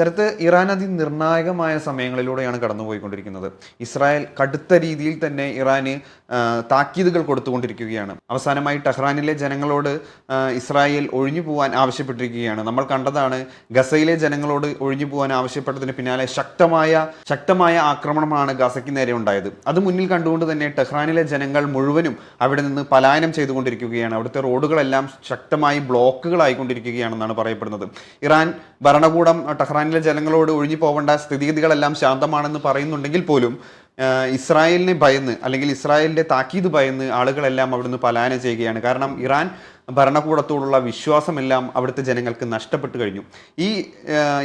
Sarath Iran അതി നിർണായകമായ സമയങ്ങളിലൂടെയാണ് കടന്നുപോയിക്കൊണ്ടിരിക്കുന്നത്. Israel കടുത്ത രീതിയിൽ തന്നെ ഇറാന് താക്കീതുകൾ കൊടുത്തുകൊണ്ടിരിക്കുകയാണ്. അവസാനമായി ടെഹ്റാനിലെ ജനങ്ങളോട് ഇസ്രായേൽ ഒഴിഞ്ഞു പോകാൻ ആവശ്യപ്പെട്ടിരിക്കുകയാണ്. നമ്മൾ കണ്ടതാണ് ഗസയിലെ ജനങ്ങളോട് ഒഴിഞ്ഞു പോകാൻ ആവശ്യപ്പെട്ടതിന് പിന്നാലെ ശക്തമായ ശക്തമായ ആക്രമണമാണ് ഗസയ്ക്ക് നേരെ ഉണ്ടായത്. അത് മുന്നിൽ കണ്ടുകൊണ്ട് തന്നെ ടെഹ്റാനിലെ ജനങ്ങൾ മുഴുവനും അവിടെ നിന്ന് പലായനം ചെയ്തുകൊണ്ടിരിക്കുകയാണ്. അവിടുത്തെ റോഡുകളെല്ലാം ശക്തമായി ബ്ലോക്കുകളായിക്കൊണ്ടിരിക്കുകയാണെന്നാണ് പറയപ്പെടുന്നത്. ഇറാൻ ഭരണകൂടം ടെഹ്റാനിലെ ജനങ്ങളോട് ഒഴിഞ്ഞു പോകേണ്ട സ്ഥിതിഗതികളെല്ലാം ശാന്തമാണെന്ന് പറയുന്നുണ്ടെങ്കിൽ പോലും ഇസ്രായേലിനെ ഭയന്ന് അല്ലെങ്കിൽ ഇസ്രായേലിന്റെ താക്കീത് ഭയന്ന് ആളുകളെല്ലാം അവിടുന്ന് പലായനം ചെയ്യുകയാണ്. കാരണം ഇറാൻ ഭരണകൂടത്തോടുള്ള വിശ്വാസമെല്ലാം അവിടുത്തെ ജനങ്ങൾക്ക് നഷ്ടപ്പെട്ടു കഴിഞ്ഞു. ഈ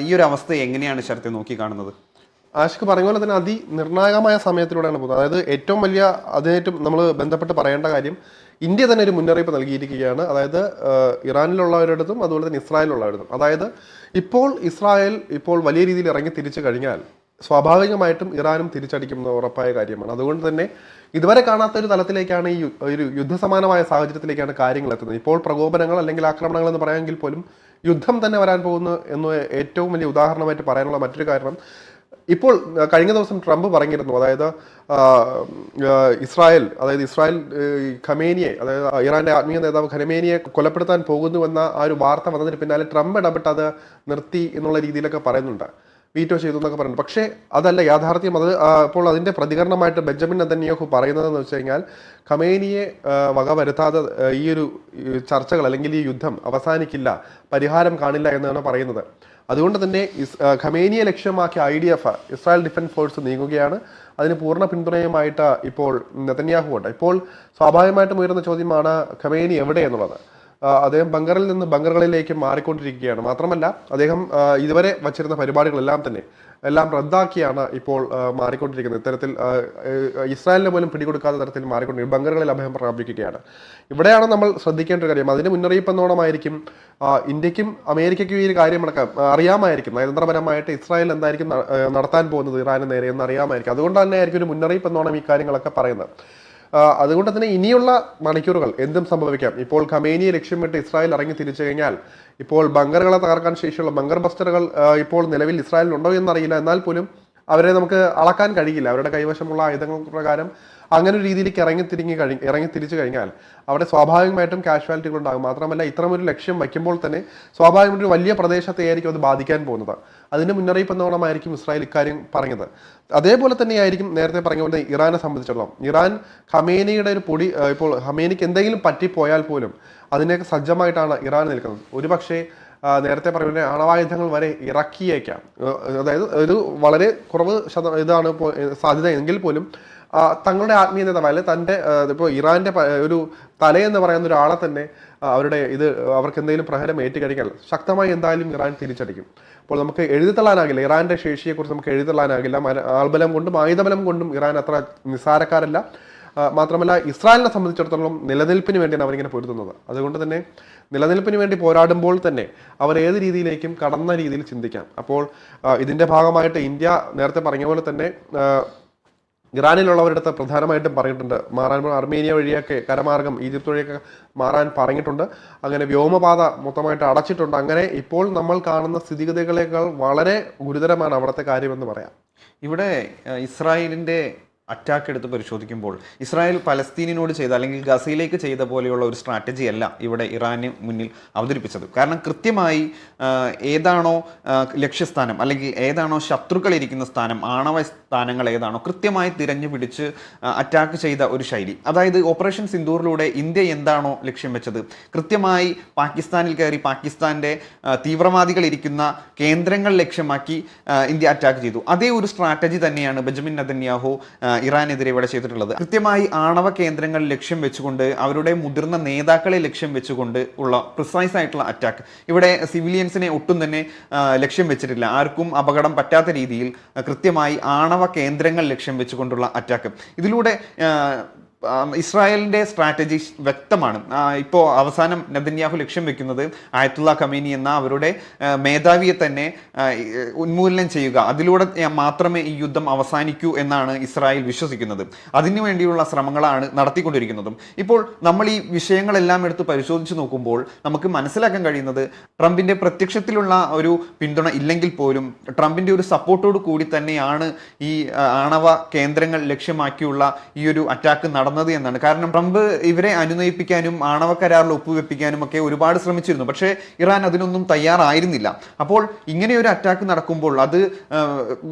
ഈ ഒരു അവസ്ഥ എങ്ങനെയാണ് ശരത്തെ നോക്കി കാണുന്നത് ആഷിക്ക് പറഞ്ഞ പോലെ തന്നെ അതിനിർണായകമായ സമയത്തിലൂടെയാണ് പോകുന്നത്. അതായത് ഏറ്റവും വലിയ അതിനേറ്റവും നമ്മൾ ബന്ധപ്പെട്ട് പറയേണ്ട കാര്യം ഇന്ത്യ തന്നെ ഒരു മുന്നറിയിപ്പ് നൽകിയിരിക്കുകയാണ്. അതായത് ഇറാനിലുള്ളവരടുത്തും അതുപോലെ തന്നെ ഇസ്രായേലിലുള്ളവരടുത്തും അതായത് ഇപ്പോൾ ഇസ്രായേൽ ഇപ്പോൾ വലിയ രീതിയിൽ ഇറങ്ങി തിരിച്ചു കഴിഞ്ഞാൽ സ്വാഭാവികമായിട്ടും ഇറാനും തിരിച്ചടിക്കുമെന്ന് ഉറപ്പായ കാര്യമാണ്. അതുകൊണ്ട് തന്നെ ഇതുവരെ കാണാത്ത ഒരു തലത്തിലേക്കാണ് ഈ ഒരു യുദ്ധസമാനമായ സാഹചര്യത്തിലേക്കാണ് കാര്യങ്ങൾ എത്തുന്നത്. ഇപ്പോൾ പ്രകോപനങ്ങൾ അല്ലെങ്കിൽ ആക്രമണങ്ങൾ എന്ന് പറയാമെങ്കിൽ പോലും യുദ്ധം തന്നെ വരാൻ പോകുന്നു എന്ന് ഏറ്റവും വലിയ ഉദാഹരണമായിട്ട് പറയാനുള്ള മറ്റൊരു കാരണം ഇപ്പോൾ കഴിഞ്ഞ ദിവസം ട്രംപ് പറഞ്ഞിരുന്നു അതായത് ഇസ്രായേൽ അതായത് ഇസ്രായേൽ ഖമേനിയെ അതായത് ഇറാന്റെ ആത്മീയ നേതാവ് ഖമേനിയെ കൊലപ്പെടുത്താൻ പോകുന്നുവെന്ന ആ ഒരു വാർത്ത വന്നതിന് പിന്നാലെ ട്രംപ് ഇടപെട്ട് അത് നിർത്തി എന്നുള്ള രീതിയിലൊക്കെ പറയുന്നുണ്ട്. വീറ്റോ ചെയ്തു എന്നൊക്കെ പറയുന്നു പക്ഷേ അതല്ല യാഥാർത്ഥ്യം അത് അപ്പോൾ അതിന്റെ പ്രതികരണമായിട്ട് ബെഞ്ചമിൻ നെതന്യാഹു പറയുന്നതെന്ന് വെച്ച് കഴിഞ്ഞാൽ ഖമേനിയെ വക വരുത്താതെ ഈ ഒരു ചർച്ചകൾ അല്ലെങ്കിൽ ഈ യുദ്ധം അവസാനിക്കില്ല പരിഹാരം കാണില്ല എന്നാണ് പറയുന്നത്. അതുകൊണ്ട് തന്നെ ഖമേനിയെ ലക്ഷ്യമാക്കിയ I D F Israel defence force നീങ്ങുകയാണ്. അതിന് പൂർണ പിന്തുണയുമായിട്ട് ഇപ്പോൾ നെതന്യാഹു ഉണ്ട്. ഇപ്പോൾ സ്വാഭാവികമായിട്ടും ഉയരുന്ന ചോദ്യമാണ് ഖമേനി എവിടെ എന്നുള്ളത്. അദ്ദേഹം ബങ്കറിൽ നിന്ന് ബങ്കറുകളിലേക്ക് മാറിക്കൊണ്ടിരിക്കുകയാണ്. മാത്രമല്ല അദ്ദേഹം ഇതുവരെ വച്ചിരുന്ന പരിപാടികളെല്ലാം തന്നെ എല്ലാം റദ്ദാക്കിയാണ് ഇപ്പോൾ മാറിക്കൊണ്ടിരിക്കുന്നത്. ഇത്തരത്തിൽ ഇസ്രായേലിനെ പോലും പിടികൊടുക്കാത്ത തരത്തിൽ മാറിക്കൊണ്ടിരിക്കും ബങ്കറുകളിൽ അഭയം പ്രാപിക്കുകയാണ്. ഇവിടെയാണ് നമ്മൾ ശ്രദ്ധിക്കേണ്ട ഒരു കാര്യം. അതിന് മുന്നറിയിപ്പ് എന്നോണമായിരിക്കും ഇന്ത്യക്കും അമേരിക്കയ്ക്കും ഈ ഒരു കാര്യമടക്കം നടക്കാം അറിയാമായിരിക്കും. നയതന്ത്രപരമായിട്ട് ഇസ്രായേൽ എന്തായിരിക്കും നടത്താൻ പോകുന്നത് ഇറാന് നേരെ എന്ന് അറിയാമായിരിക്കും. അതുകൊണ്ട് തന്നെ ആയിരിക്കും ഒരു മുന്നറിയിപ്പ് എന്നോണം ഈ കാര്യങ്ങളൊക്കെ പറയുന്നത്. അതുകൊണ്ട് തന്നെ ഇനിയുള്ള മണിക്കൂറുകൾ എന്തും സംഭവിക്കാം. ഇപ്പോൾ ഖമേനിയെ ലക്ഷ്യമിട്ട് ഇസ്രായേൽ ഇറങ്ങി തിരിച്ചു കഴിഞ്ഞാൽ ഇപ്പോൾ ബങ്കറുകളെ തകർക്കാൻ ശേഷിയുള്ള ബങ്കർ ബസ്റ്ററുകൾ ഇപ്പോൾ നിലവിൽ ഇസ്രായേലിൽ ഉണ്ടോ എന്നറിയില്ല. എന്നാൽ പോലും അവരെ നമുക്ക് അളക്കാൻ കഴിയില്ല. അവരുടെ കൈവശമുള്ള ആയുധങ്ങൾ പ്രകാരം അങ്ങനെ ഒരു രീതിയിലേക്ക് ഇറങ്ങി തിരിഞ്ഞു കഴി ഇറങ്ങി തിരിച്ചു കഴിഞ്ഞാൽ അവിടെ സ്വാഭാവികമായിട്ടും കാഷ്വാലിറ്റികൾ ഉണ്ടാകും. മാത്രമല്ല ഇത്തരമൊരു ലക്ഷ്യം വയ്ക്കുമ്പോൾ തന്നെ സ്വാഭാവികമായിട്ടും ഒരു വലിയ പ്രദേശത്തെ ആയിരിക്കും അത് ബാധിക്കാൻ പോകുന്നത്. അതിന്റെ മുന്നറിയിപ്പ് എന്നോണമായിരിക്കും ഇസ്രായേൽ ഇക്കാര്യം പറഞ്ഞത്. അതേപോലെ തന്നെയായിരിക്കും നേരത്തെ പറഞ്ഞ പോലെ ഇറാനെ സംബന്ധിച്ചിടത്തോളം. ഇറാൻ ഹമേനയുടെ ഒരു പൊടി ഇപ്പോൾ ഹമേനയ്ക്ക് എന്തെങ്കിലും പറ്റിപ്പോയാൽ പോലും അതിനൊക്കെ സജ്ജമായിട്ടാണ് ഇറാൻ നിൽക്കുന്നത്. ഒരുപക്ഷേ നേരത്തെ പറയുന്ന ആണവായുധങ്ങൾ വരെ ഇറക്കിയേക്കാം. അതായത് ഒരു വളരെ കുറവ് ശത ഇതാണ് സാധ്യത എങ്കിൽ പോലും തങ്ങളുടെ ആത്മീയ നേതാവ് അല്ലെങ്കിൽ തന്റെ ഇപ്പോൾ ഇറാന്റെ ഒരു തലയെന്ന് പറയുന്ന ഒരാളെ തന്നെ അവരുടെ ഇത് അവർക്ക് എന്തെങ്കിലും പ്രഹരം ഏറ്റുകഴിഞ്ഞാൽ ശക്തമായി എന്തായാലും ഇറാൻ തിരിച്ചടിക്കും. അപ്പോൾ നമുക്ക് എഴുതിത്തള്ളാനാകില്ല ഇറാന്റെ ശേഷിയെക്കുറിച്ച് നമുക്ക് എഴുതിത്തള്ളാനാകില്ല. ആൾബലം കൊണ്ടും ആയുധബലം കൊണ്ടും ഇറാൻ അത്ര നിസ്സാരക്കാരല്ല. മാത്രമല്ല ഇസ്രായേലിനെ സംബന്ധിച്ചിടത്തോളം നിലനിൽപ്പിന് വേണ്ടിയാണ് അവരിങ്ങനെ പൊരുതുന്നത്. അതുകൊണ്ട് തന്നെ നിലനിൽപ്പിന് വേണ്ടി പോരാടുമ്പോൾ തന്നെ അവർ ഏത് രീതിയിലേക്കും കടന്ന രീതിയിൽ ചിന്തിക്കാം. അപ്പോൾ ഇതിന്റെ ഭാഗമായിട്ട് ഇന്ത്യ നേരത്തെ പറഞ്ഞ പോലെ തന്നെ ഇറാനിലുള്ളവരുടെ അടുത്ത് പ്രധാനമായിട്ടും പറഞ്ഞിട്ടുണ്ട്. മാറാൻ അർമേനിയ വഴിയൊക്കെ കരമാർഗം ഈജിപ്ത് വഴിയൊക്കെ മാറാൻ പറഞ്ഞിട്ടുണ്ട്. അങ്ങനെ വ്യോമപാത മൊത്തമായിട്ട് അടച്ചിട്ടുണ്ട്. അങ്ങനെ ഇപ്പോൾ നമ്മൾ കാണുന്ന സ്ഥിതിഗതികളേക്കാൾ വളരെ ഗുരുതരമാണ് അവിടുത്തെ കാര്യമെന്ന് പറയാം. ഇവിടെ ഇസ്രായേലിന്റെ അറ്റാക്ക് എടുത്ത് പരിശോധിക്കുമ്പോൾ ഇസ്രായേൽ പലസ്തീനിനോട് ചെയ്ത അല്ലെങ്കിൽ ഗസയിലേക്ക് ചെയ്ത പോലെയുള്ള ഒരു സ്ട്രാറ്റജി അല്ല ഇവിടെ ഇറാന് മുന്നിൽ അവതരിപ്പിച്ചത്. കാരണം കൃത്യമായി ഏതാണോ ലക്ഷ്യസ്ഥാനം അല്ലെങ്കിൽ ഏതാണോ ശത്രുക്കൾ ഇരിക്കുന്ന സ്ഥാനം ആണവ സ്ഥാനങ്ങൾ ഏതാണോ കൃത്യമായി തിരഞ്ഞു പിടിച്ച് അറ്റാക്ക് ചെയ്ത ഒരു ശൈലി. അതായത് ഓപ്പറേഷൻ സിന്ദൂറിലൂടെ ഇന്ത്യ എന്താണോ ലക്ഷ്യം വെച്ചത്? കൃത്യമായി പാകിസ്ഥാനിൽ കയറി പാകിസ്ഥാന്റെ തീവ്രവാദികൾ ഇരിക്കുന്ന കേന്ദ്രങ്ങൾ ലക്ഷ്യമാക്കി ഇന്ത്യ അറ്റാക്ക് ചെയ്തു. അതേ ഒരു സ്ട്രാറ്റജി തന്നെയാണ് ബെഞ്ചമിൻ നെതന്യാഹു ആ, ഇറാനെതിരെ ഇവിടെ ചെയ്തിട്ടുള്ളത്. കൃത്യമായി ആണവ കേന്ദ്രങ്ങൾ ലക്ഷ്യം വെച്ചുകൊണ്ട് അവരുടെ മുതിർന്ന നേതാക്കളെ ലക്ഷ്യം വെച്ചുകൊണ്ട് ഉള്ള പ്രിസൈസ് ആയിട്ടുള്ള അറ്റാക്ക് ഇവിടെ സിവിലിയൻസിനെ ഒട്ടും തന്നെ ലക്ഷ്യം വെച്ചിട്ടില്ല. ആർക്കും അപകടം പറ്റാത്ത രീതിയിൽ കൃത്യമായി ആണവ കേന്ദ്രങ്ങൾ ലക്ഷ്യം വെച്ചുകൊണ്ടുള്ള അറ്റാക്ക് ഇതിലൂടെ ഇസ്രായേലിന്റെ സ്ട്രാറ്റജി വ്യക്തമാണ്. ഇപ്പോൾ ഇപ്പോ അവസാനം നെതന്യാഹു ലക്ഷ്യം വെക്കുന്നത് ആയത്തുള്ള കമീനി എന്ന അവരുടെ മേധാവിയെ തന്നെ ഉന്മൂലനം ചെയ്യുക. അതിലൂടെ മാത്രമേ ഈ യുദ്ധം അവസാനിക്കൂ എന്നാണ് ഇസ്രായേൽ വിശ്വസിക്കുന്നത്. അതിനു വേണ്ടിയുള്ള ശ്രമങ്ങളാണ് നടത്തിക്കൊണ്ടിരിക്കുന്നതും. ഇപ്പോൾ നമ്മൾ ഈ വിഷയങ്ങളെല്ലാം എടുത്ത് പരിശോധിച്ച് നോക്കുമ്പോൾ നമുക്ക് മനസ്സിലാക്കാൻ കഴിയുന്നത് ട്രംപിന്റെ പ്രത്യക്ഷത്തിലുള്ള ഒരു പിന്തുണ ഇല്ലെങ്കിൽ പോലും ട്രംപിന്റെ ഒരു സപ്പോർട്ടോട് കൂടി തന്നെയാണ് ഈ ആണവ കേന്ദ്രങ്ങൾ ലക്ഷ്യമാക്കിയുള്ള ഈ ഒരു അറ്റാക്ക് നടന്നത്. എന്നാണ്. കാരണം ട്രംപ് ഇവരെ അനുനയിപ്പിക്കാനും ആണവ കരാറിൽ ഒപ്പുവെപ്പിക്കാനും ഒക്കെ ഒരുപാട് ശ്രമിച്ചിരുന്നു. പക്ഷേ ഇറാൻ അതിനൊന്നും തയ്യാറായിരുന്നില്ല. അപ്പോൾ ഇങ്ങനെ ഒരു അറ്റാക്ക് നടക്കുമ്പോൾ അത്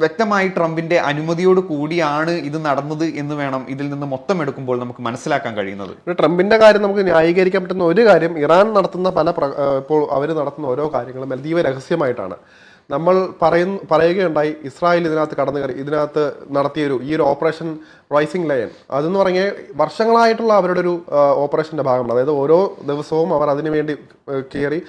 വ്യക്തമായി ട്രംപിന്റെ അനുമതിയോട് കൂടിയാണ് ഇത് നടന്നത് എന്ന് വേണം ഇതിൽ നിന്ന് മൊത്തം എടുക്കുമ്പോൾ നമുക്ക് മനസ്സിലാക്കാൻ കഴിയുന്നത്. ട്രംപിന്റെ കാര്യം നമുക്ക് ന്യായീകരിക്കാൻ പറ്റുന്ന ഒരു കാര്യം ഇറാൻ നടത്തുന്ന പല ഇപ്പോൾ അവർ നടത്തുന്ന ഓരോ കാര്യങ്ങളും അതീവ രഹസ്യമായിട്ടാണ് നമ്മൾ പറയുന്ന പറയുകയുണ്ടായി ഇസ്രായേൽ ഇതിനകത്ത് കടന്നു കയറി ഇതിനകത്ത് നടത്തിയൊരു ഈ ഒരു ഓപ്പറേഷൻ റൈസിംഗ് ലയൻ അതെന്ന് പറഞ്ഞാൽ വർഷങ്ങളായിട്ടുള്ള അവരുടെ ഒരു ഓപ്പറേഷന്റെ ഭാഗമാണ്. അതായത് ഓരോ ദിവസവും അവർ അതിനു വേണ്ടി കയറി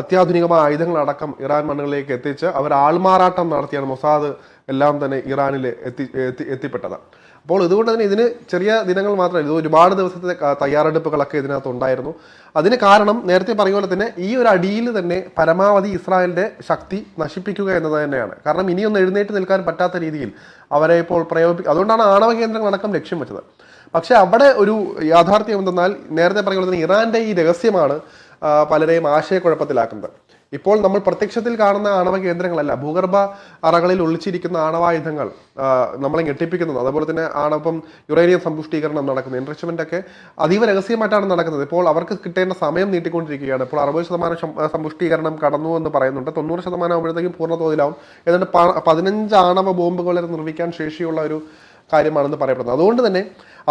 അത്യാധുനികമായ ആയുധങ്ങളടക്കം ഇറാൻ മണ്ണുകളിലേക്ക് എത്തിച്ച് അവർ ആൾമാറാട്ടം നടത്തിയാണ് മൊസാദ് എല്ലാം തന്നെ ഇറാനിൽ എത്തി എത്തി എത്തിപ്പെട്ടത്. അപ്പോൾ ഇതുകൊണ്ട് തന്നെ ഇതിന് ചെറിയ ദിനങ്ങൾ മാത്രമല്ല ഇത് ഒരുപാട് ദിവസത്തെ തയ്യാറെടുപ്പുകളൊക്കെ ഇതിനകത്ത് ഉണ്ടായിരുന്നു. അതിന് കാരണം നേരത്തെ പറഞ്ഞ പോലെ തന്നെ ഈ ഒരു അടിയിൽ തന്നെ പരമാവധി ഇസ്രായേലിന്റെ ശക്തി നശിപ്പിക്കുക എന്നത് തന്നെയാണ്. കാരണം ഇനിയൊന്നും എഴുന്നേറ്റ് നിൽക്കാൻ പറ്റാത്ത രീതിയിൽ അവരെ ഇപ്പോൾ പ്രയോഗിപ്പിക്കുക അതുകൊണ്ടാണ് ആണവ കേന്ദ്രങ്ങളടക്കം ലക്ഷ്യം വെച്ചത്. പക്ഷേ അവിടെ ഒരു യാഥാർത്ഥ്യം എന്തെന്നാൽ നേരത്തെ പറഞ്ഞ പോലെ തന്നെ ഇറാന്റെ ഈ രഹസ്യമാണ് പലരെയും ആശയക്കുഴപ്പത്തിലാക്കുന്നത്. ഇപ്പോൾ നമ്മൾ പ്രത്യക്ഷത്തിൽ കാണുന്ന ആണവ കേന്ദ്രങ്ങളല്ല ഭൂഗർഭ അറകളിൽ ഒളിച്ചിരിക്കുന്ന ആണവായുധങ്ങൾ നമ്മളെ ഞെട്ടിപ്പിക്കുന്നത്. അതുപോലെ തന്നെ ആണവം യുറേനിയം സമ്പുഷ്ടീകരണം നടക്കുന്നത് എൻറിച്ച്മെന്റ് ഒക്കെ അതീവ രഹസ്യമായിട്ടാണ് നടക്കുന്നത്. ഇപ്പോൾ അവർക്ക് കിട്ടേണ്ട സമയം നീട്ടിക്കൊണ്ടിരിക്കുകയാണ്. ഇപ്പോൾ അറുപത് ശതമാനം സമ്പുഷ്ടീകരണം കടന്നു എന്ന് പറയുന്നുണ്ട്. തൊണ്ണൂറ് ശതമാനം ആകുമ്പോഴത്തേക്കും പൂർണ തോതിലാവും. എന്നിട്ട് പതിനഞ്ച് ആണവ ബോംബുകളെ നിർമ്മിക്കാൻ ശേഷിയുള്ള ഒരു കാര്യമാണെന്ന് പറയപ്പെടുന്നത്. അതുകൊണ്ട് തന്നെ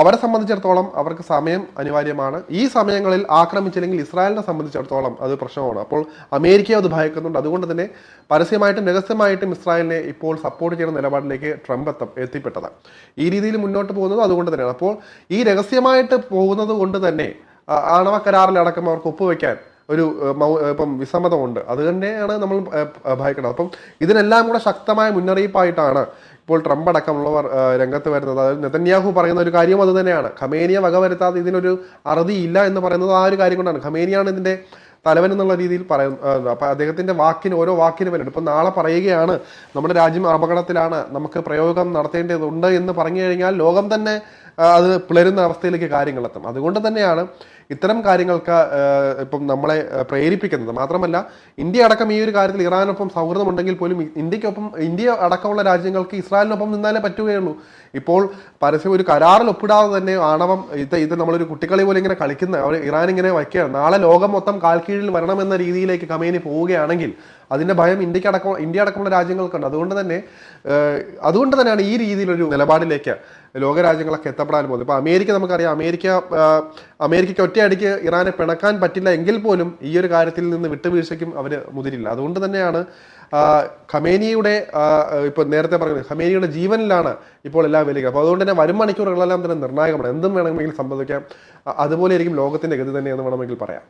അവരെ സംബന്ധിച്ചിടത്തോളം അവർക്ക് സമയം അനിവാര്യമാണ്. ഈ സമയങ്ങളിൽ ആക്രമിച്ചില്ലെങ്കിൽ ഇസ്രായേലിനെ സംബന്ധിച്ചിടത്തോളം അത് പ്രശ്നമാണ്. അപ്പോൾ അമേരിക്ക അത് ഭയക്കുന്നുണ്ട്. അതുകൊണ്ട് തന്നെ പരസ്യമായിട്ടും രഹസ്യമായിട്ടും ഇസ്രായേലിനെ ഇപ്പോൾ സപ്പോർട്ട് ചെയ്യുന്ന നിലപാടിലേക്ക് ട്രംപ് എത്തും എത്തിപ്പെട്ടത്. ഈ രീതിയിൽ മുന്നോട്ട് പോകുന്നത് അതുകൊണ്ട് തന്നെയാണ് അപ്പോൾ ഈ രഹസ്യമായിട്ട് പോകുന്നത് കൊണ്ട് തന്നെ ആണവ കരാറിലടക്കം അവർക്ക് ഒപ്പുവെക്കാൻ ഒരു ഇപ്പം വിസമ്മതമുണ്ട്. അത് തന്നെയാണ് നമ്മൾ ഭയക്കുന്നത് അപ്പം ഇതിനെല്ലാം കൂടെ ശക്തമായ മുന്നറിയിപ്പായിട്ടാണ് ഇപ്പോൾ ട്രംപ് അടക്കമുള്ളവർ രംഗത്ത് വരുന്നത്. അതായത് നെതന്യാഹു പറയുന്ന ഒരു കാര്യം അത് തന്നെയാണ്. ഖമേനിയെ വകവരുത്താതെ ഇതിനൊരു അറുതിയില്ല എന്ന് പറയുന്നത് ആ ഒരു കാര്യം കൊണ്ടാണ്. ഖമേനിയാണ് ഇതിന്റെ തലവൻ എന്നുള്ള രീതിയിൽ പറയുന്നത് അപ്പം അദ്ദേഹത്തിന്റെ വാക്കിന് ഓരോ വാക്കിന് വിലയുണ്ട് ഇപ്പം നാളെ പറയുകയാണ് നമ്മുടെ രാജ്യം അപകടത്തിലാണ് നമുക്ക് പ്രയോഗം നടത്തേണ്ടതുണ്ട് എന്ന് പറഞ്ഞു കഴിഞ്ഞാൽ ലോകം തന്നെ അത് പിളരുന്ന അവസ്ഥയിലേക്ക് കാര്യങ്ങളെത്തും. അതുകൊണ്ട് തന്നെയാണ് ഇത്തരം കാര്യങ്ങൾക്ക് ഇപ്പം നമ്മളെ പ്രേരിപ്പിക്കുന്നത്. മാത്രമല്ല ഇന്ത്യ അടക്കം ഈ ഒരു കാര്യത്തിൽ ഇറാനൊപ്പം സൗഹൃദമുണ്ടെങ്കിൽ പോലും ഇന്ത്യക്കൊപ്പം ഇന്ത്യ അടക്കമുള്ള രാജ്യങ്ങൾക്ക് ഇസ്രായേലിനൊപ്പം നിന്നാലേ പറ്റുകയുള്ളൂ. ഇപ്പോൾ പരസ്യം ഒരു കരാറിൽ ഒപ്പിടാതെ തന്നെ ആണവം ഇത് ഇത് നമ്മളൊരു കുട്ടികളി പോലെ ഇങ്ങനെ കളിക്കുന്ന അവർ ഇറാൻ ഇങ്ങനെ വയ്ക്കുകയാണ്. നാളെ ലോകം മൊത്തം കാൽക്കീഴിൽ വരണമെന്ന രീതിയിലേക്ക് കമേനി പോവുകയാണെങ്കിൽ അതിന്റെ ഭയം ഇന്ത്യയ്ക്ക് അടക്കം ഇന്ത്യ അടക്കമുള്ള രാജ്യങ്ങൾക്കുണ്ട്. അതുകൊണ്ട് തന്നെ അതുകൊണ്ട് തന്നെയാണ് ഈ രീതിയിലൊരു നിലപാടിലേക്ക് ലോകരാജ്യങ്ങളൊക്കെ എത്തപ്പെടാൻ പോകുന്നത് ഇപ്പോൾ അമേരിക്ക നമുക്കറിയാം. അമേരിക്ക അമേരിക്കയ്ക്ക് ഒറ്റയടിക്ക് ഇറാനെ പിണക്കാൻ പറ്റില്ല എങ്കിൽ പോലും ഈ ഒരു കാര്യത്തിൽ നിന്ന് വിട്ടുവീഴ്ചയ്ക്കും അവർ മുതിരില്ല. അതുകൊണ്ട് തന്നെയാണ് ഖമേനിയുടെ ഇപ്പോൾ നേരത്തെ പറഞ്ഞത് ഖമേനിയുടെ ജീവനിലാണ് ഇപ്പോൾ എല്ലാം വിലക്കുക അപ്പോൾ അതുകൊണ്ട് തന്നെ വരും മണിക്കൂറുകളെല്ലാം തന്നെ നിർണായകമാണ്. എന്തും വേണമെങ്കിലും സംഭവിക്കാം. അതുപോലെ ആയിരിക്കും ലോകത്തിന്റെ ഗതി തന്നെ എന്ന് വേണമെങ്കിൽ പറയാം.